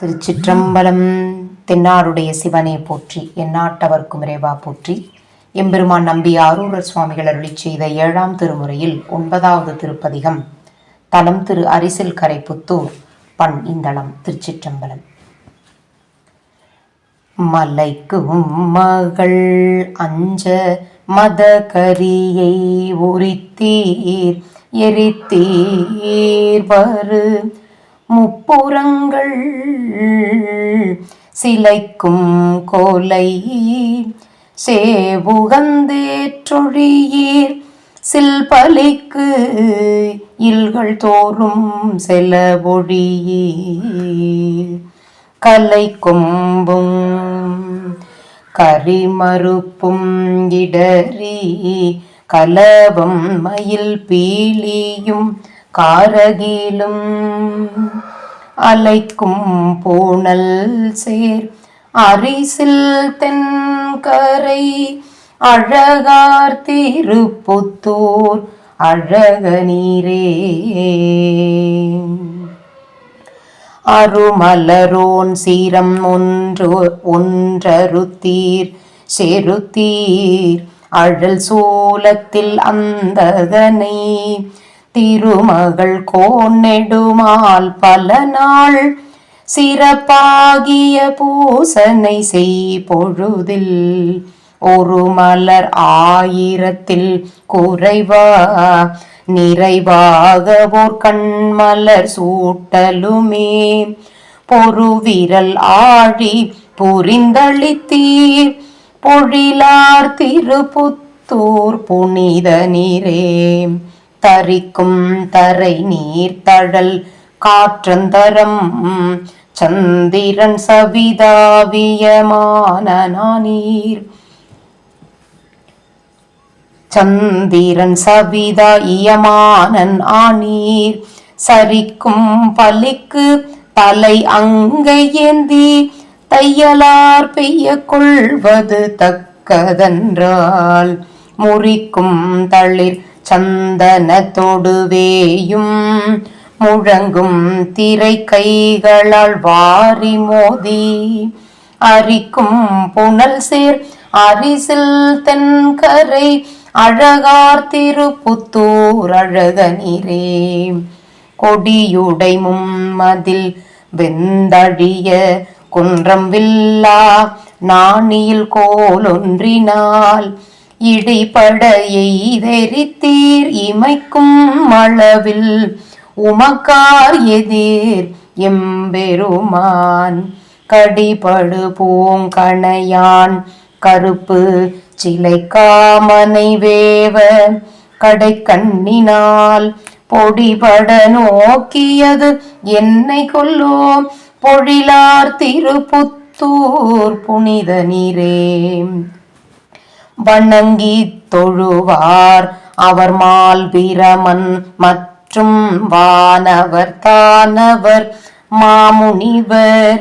திருச்சிற்றம்பலம். தென்னாருடைய சிவனே போற்றி எந்நாட்டவர்க்கும் இறைவா போற்றி. எம்பெருமான் நம்பி ஆரூரர் சுவாமிகள் அருளி செய்த ஏழாம் திருமுறையில் ஒன்பதாவது திருப்பதிகம் தலம் திரு அரிசில் கரை புத்தூர் பண் இந்தளம் திருச்சிற்றம்பலம். மலைக்கும் மகள் அஞ்ச மத கரியை உரித்தீர் எரித்தீர் வரு முப்புறங்கள் சிலைக்கும் கோலை சேவுகந்தேற்றொழியீர் சில்பலிக்கு இல்கள் தோறும் செலவொழியீர் கலை கொம்பும் கரிமறுப்பும் இடறி கலவம் மயில் பீலியும் காரகிலும் அலைக்கும் பூணல் சேர். அரிசில் தென்கரை அழகார் திருப்புத்தூர் அழக நீரே. அருமலரோன் சீரம் ஒன்று ஒன்றருத்தீர் செருத்தீர். அழல் சோலத்தில் அந்ததனை திருமகள் கோனெடுமால் பல நாள் சிறப்பாகிய பூசனை செய் பொழுதில் ஒரு மலர் ஆயிரத்தில் குறைவா நிறைவாக ஓர் கண்மலர் சூட்டலுமே. பொறுவிரல் ஆழி புரிந்தளித்தீர் பொழிலார் திருப்புத்தூர் புனித நீரே. தரிக்கும் தரை நீர் தழல் காற்றந்தரம். சந்திரன் சவிதாவியமான நீர் சந்திரன் சவிதா இயமானன் ஆனீர். சரிக்கும் பலிக்கு தலை அங்கை ஏந்தி தையலார் பெய்ய கொள்வது தக்கதென்றால். முறிக்கும் தளிர் சந்தன தொடுவேயும் முழங்கும் திரை கைகளால் வாரி மோதி அரிக்கும் புனல் சேர் அரிசில் தென்கரை அழகார் திருப்புத்தூர் அழக நீரே கொடியுடை மும்மதில் வெந்தழிய குன்றம் வில்லா நாணியில் கோலொன்றினால் இடிபடையை எய்தெரித்தீர் இமைக்கும் அளவில் உமக்கார் எதிர் எம்பெருமான். கடிபடு பூங்கணையான் கருப்பு சிலை காமனை வேவ கடை கண்ணினால் பொடிபட நோக்கியது என்னை கொல்லோ. பொழிலார் திருப்புத்தூர் புனித நீரே. வணங்கி தொழுவார். அவர் மால் பிரமன் மற்றும் வானவர் தானவர். மாமுனிவர்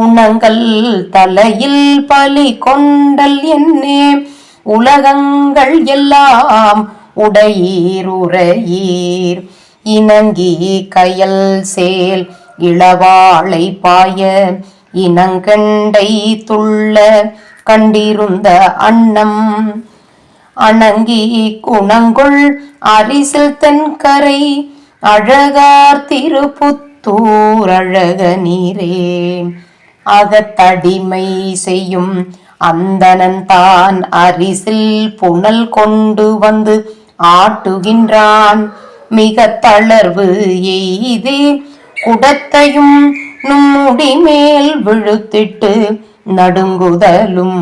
உணங்கள் தலையில் பலி கொண்டல் என்னே. உலகங்கள் எல்லாம் உடையீர் உரையீர் இணங்கி கயல் சேல் இளவாளை பாய இனங்கண்டை துள்ள கண்டிருந்த அன்னம். அணங்கி குணங்குள் அரிசில் தென்கரை அழகார் திருப்புத்தூர் அழக நீரே. அகத்தடிமை செய்யும் அந்தனன் தான் அரிசில் புனல் கொண்டு வந்து ஆட்டுகின்றான். மிக தளர்வு எய்தே குடத்தையும் நும்முடி மேல் விழுத்திட்டு நடுங்குதலும்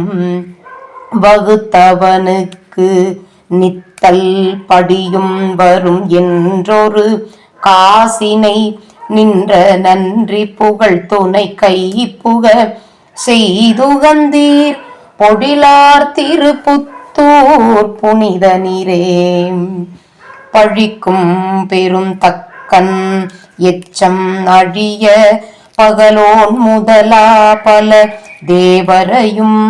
வகுத்தவனுக்கு நித்தல் படியும் வரும் என்றொரு காசினை நின்ற நன்றி புகழ் துணை கை புக செய்துகந்தீர் பொடிலார் திருப்புத்தூர் புனித நீரே. பழிக்கும் பெரும் தக்கன் எச்சம் அழிய பகலோன் முதலா பல தேவரையும்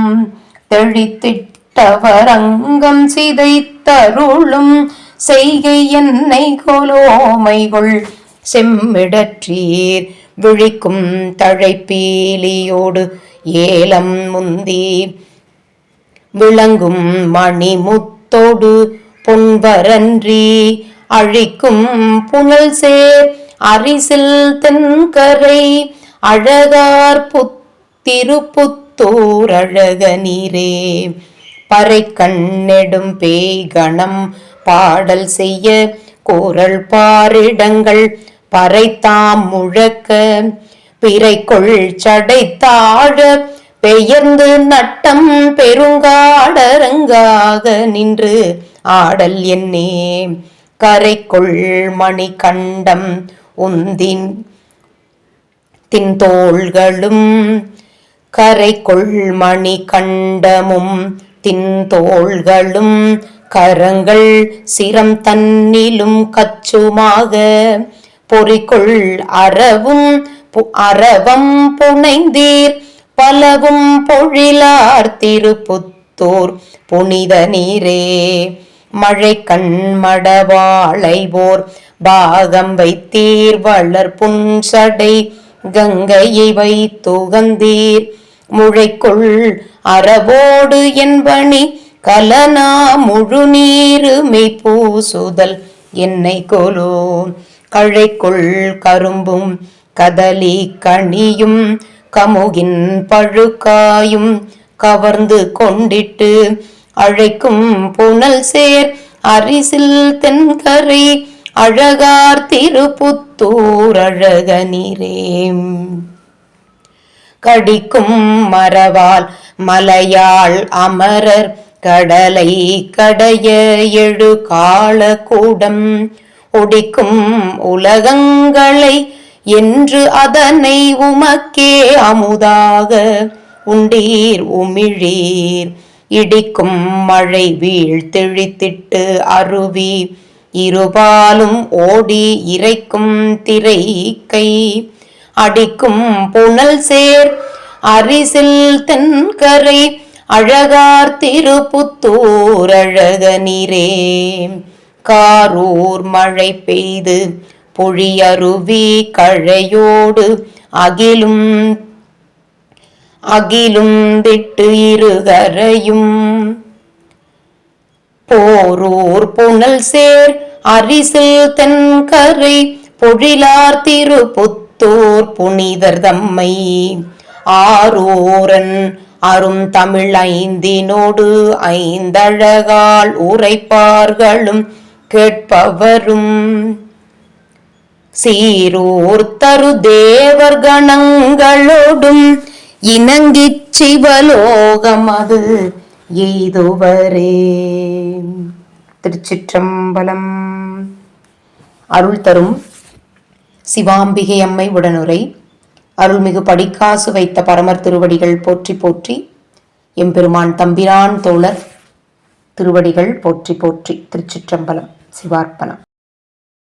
தெழித்திட்டவர் அங்கம் சிதைத்தருளும் செய்கை என்னை கொலோமைகொள். செம்மிடற்றீர் விழிக்கும் தழைப்பீலியோடு ஏலம் முந்தி விளங்கும் மணிமுத்தோடு பொன்வரன்றி அழிக்கும் புனல் சேர் அரிசில் தென்கரை அழகார் புத்திருப்புத்தூர் அழக நீரே பறை கண்ணெடும் பேகணம் பாடல் செய்ய கோரல் பாரிடங்கள் பறைத்தாம் முழக்க. பிறைக்குள் சடைத்தாழ பெயர்ந்து நட்டம் பெருங்காடரங்காக நின்று ஆடல் என்னே. கரைக்குள் மணி கண்டம் உந்தின் தின்தோள்களும் கரைக்குள் மணி கண்டமும் தின்தோள்களும் கரங்கள் சிரம் தன்னிலும் கச்சுமாக பொறிக்குள் அறவும் பு- அறவம் புனைந்தீர் பலவும் பொழிலார் திருப்புத்தூர் புனித நீரே. மழை கண்மடவாளை போர் பாகம் வைத்தீர் வளர் புன்சடை கங்கையை வைத்துகந்தீர். முழைக்குள் அறவோடு என்பனி கலனா முழு நீருமை பூசுதல் என்னை கொலோ கழைக்குள் கரும்பும் கதலி கனியும் கமுகின் பழுக்காயும் கவர்ந்து கொண்டிட்டு அழைக்கும் புனல் சேர் அரிசில் தென்கரை அழகார் திருப்புத்தூர் அழக கடிக்கும் மரவால் மலையாள் அமரர் கடலை கடைய எழு கால கூடம் ஒடிக்கும் உலகங்களை என்று அதனை உமக்கே அமுதாக. உண்டீர் உமிழீர் இடிக்கும் மழை வீழ்த்தெழித்திட்டு அருவி. இருபாலும் ஓடி இறைக்கும் திரை கை அடிக்கும் புனல் சேர் அரிசில் தென்கரை அழகார் திருப்புத்தூர் அழக நீரே. காரூர் மழை பெய்து பொழியருவி கழையோடு அகிலும் அகிலும் திட்டு இருகரையும். போரூர் புனல் சேர் அரிசில் தென்கரை பொழிலார் திருப்புத்தூர் புனிதர் தம்மை. ஆரூரன் அரும் தமிழ் ஐந்தினோடு ஐந்தழகால் உரைப்பார்களும் கேட்பவரும். சீரூர் தரு தேவர் கணங்களோடும் இணங்கிச் சிவலோகம் அது எய்துவரே. திருச்சிற்றம்பலம். அருள் தரும் சிவாம்பிகை அம்மை உடனுரை. அருள்மிகு படிக்காசு வைத்த பரமர் திருவடிகள் போற்றி போற்றி. எம்பெருமான் தம்பிரான் தோழர் திருவடிகள் போற்றி போற்றி. திருச்சிற்றம்பலம். சிவார்ப்பணம்.